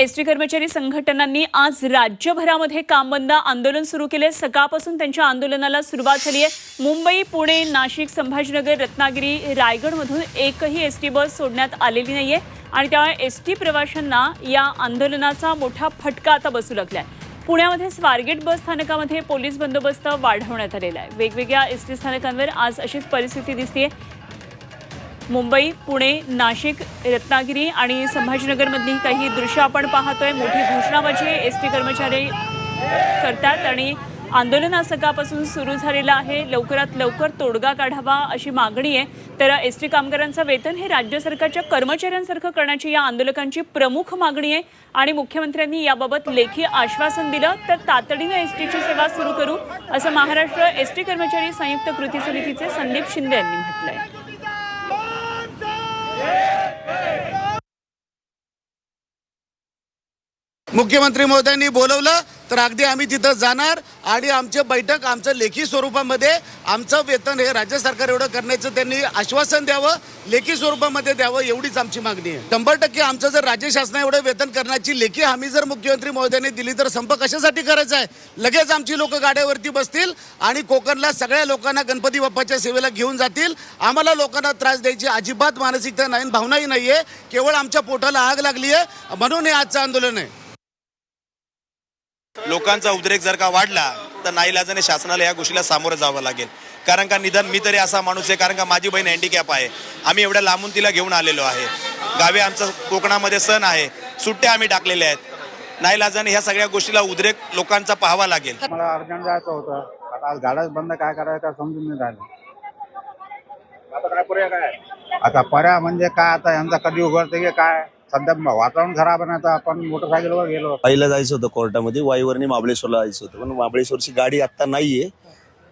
S T कर्मचारी संघटनांनी आज राज्यभरामध्ये काम बंद आंदोलन सुरू केले. सकाळपासून त्यांच्या आंदोलनाला सुरुवात झाली आहे मुंबई पुणे नाशिक संभाजीनगर रत्नागिरी रायगडमधून एकही एस टी बस सोडण्यात आलेली नाही आहे आणि त्यामुळे एस टी प्रवाशांना या आंदोलनाचा मोठा फटका आता बसू लागला आहे पुण्यामध्ये स्वारगेट बस स्थानकामध्ये पोलीस बंदोबस्त वाढवण्यात आलेला आहे. वेगवेगळ्या एस टी स्थानकांवर आज अशीच परिस्थिती दिसते मुंबई पुणे नाशिक रत्नागिरी आणि संभाजीनगरमधली काही दृश्य आपण पाहतोय. मोठी घोषणाबाजी एस टी कर्मचारी करतात आणि आंदोलन आज सकाळपासून सुरू झालेलं आहे. लवकरात लवकर तोडगा काढावा अशी मागणी आहे. तर एस टी कामगारांचं वेतन हे राज्य सरकारच्या कर्मचाऱ्यांसारखं करण्याची या आंदोलकांची प्रमुख मागणी आहे. आणि मुख्यमंत्र्यांनी याबाबत लेखी आश्वासन दिलं तर तातडीनं एस टीची सेवा सुरू करू असं महाराष्ट्र एस टी कर्मचारी संयुक्त कृती समितीचे संदीप शिंदे यांनी म्हटलं आहे Depende! मुख्यमंत्री महोदयांनी बोलवलं तर अगदी आम्ही तिथं जाणार आणि आमचे बैठक आमचं लेखी स्वरूपामध्ये आमचं वेतन हे राज्य सरकार एवढं करण्याचं त्यांनी आश्वासन द्यावं लेखी स्वरूपामध्ये द्यावं एवढीच आमची मागणी आहे. शंभर टक्के आमचं जर राज्य शासना एवढं वेतन करण्याची लेखी हमी जर मुख्यमंत्री महोदयांनी दिली तर संप कशासाठी करायचा आहे? लगेच आमची लोक गाड्यावरती बसतील आणि कोकणला सगळ्या लोकांना गणपती बाप्पाच्या सेवेला घेऊन जातील. आम्हाला लोकांना त्रास द्यायची अजिबात मानसिकता नाही भावनाही नाही आहे केवळ आमच्या पोटाला आग लागली आहे म्हणून हे आजचं आंदोलन आहे. लोकांचा उद्रेक जर का वाढला तर नाईलाजाने शासनाला या गोष्टीला सामोरं जावं लागेल. कारण का निदान मी तरी असा माणूस आहे कारण का माझी बहीण हँडिकॅप आहे. आम्ही एवढ्या लांबून तिला घेऊन आलेलो आहे. गावी आमचं कोकणामध्ये सण आहे. सुट्ट्या आम्ही टाकलेल्या आहेत. नाईलाजाने ह्या सगळ्या गोष्टीला उद्रेक लोकांचा पाहावा लागेल. मला अर्जंट जायचं होतं. आता आज गाड्याच बंद काय करायचं काय समजून नाही राहिलं. आता काय पर्याय काय? आता पर्याय म्हणजे काय? आता यांचा कधी उघडते की काय? सध्या वातावरण खराब आहे ना आता आपण मोटरसायकलवर गेलो पहिलं जायचं होतं कोर्टामध्ये वाईवरनी महाबळेश्वरला जायचं होतं. पण महाबळेश्वरची गाडी आता नाहीये.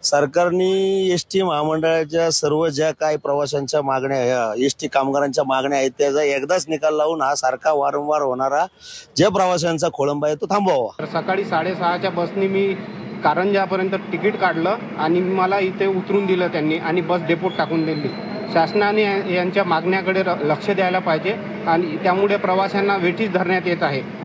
सरकारने एस टी महामंडळाच्या सर्व ज्या काही प्रवाशांच्या मागण्या एस टी कामगारांच्या मागण्या आहेत त्याचा एकदाच निकाल लावून हा सारखा वारंवार होणारा ज्या प्रवाशांचा खोळंबा आहे तो थांबवावा. तर सकाळी साडेसहाच्या बसनी मी कारंजापर्यंत तिकीट काढलं आणि मला इथे उतरून दिलं त्यांनी आणि बस डेपोट टाकून दिली. शासनाने यांच्या मागण्याकडे लक्ष द्यायला पाहिजे. आणि त्यामुळे प्रवाशांना वेठीस धरण्यात येत आहे.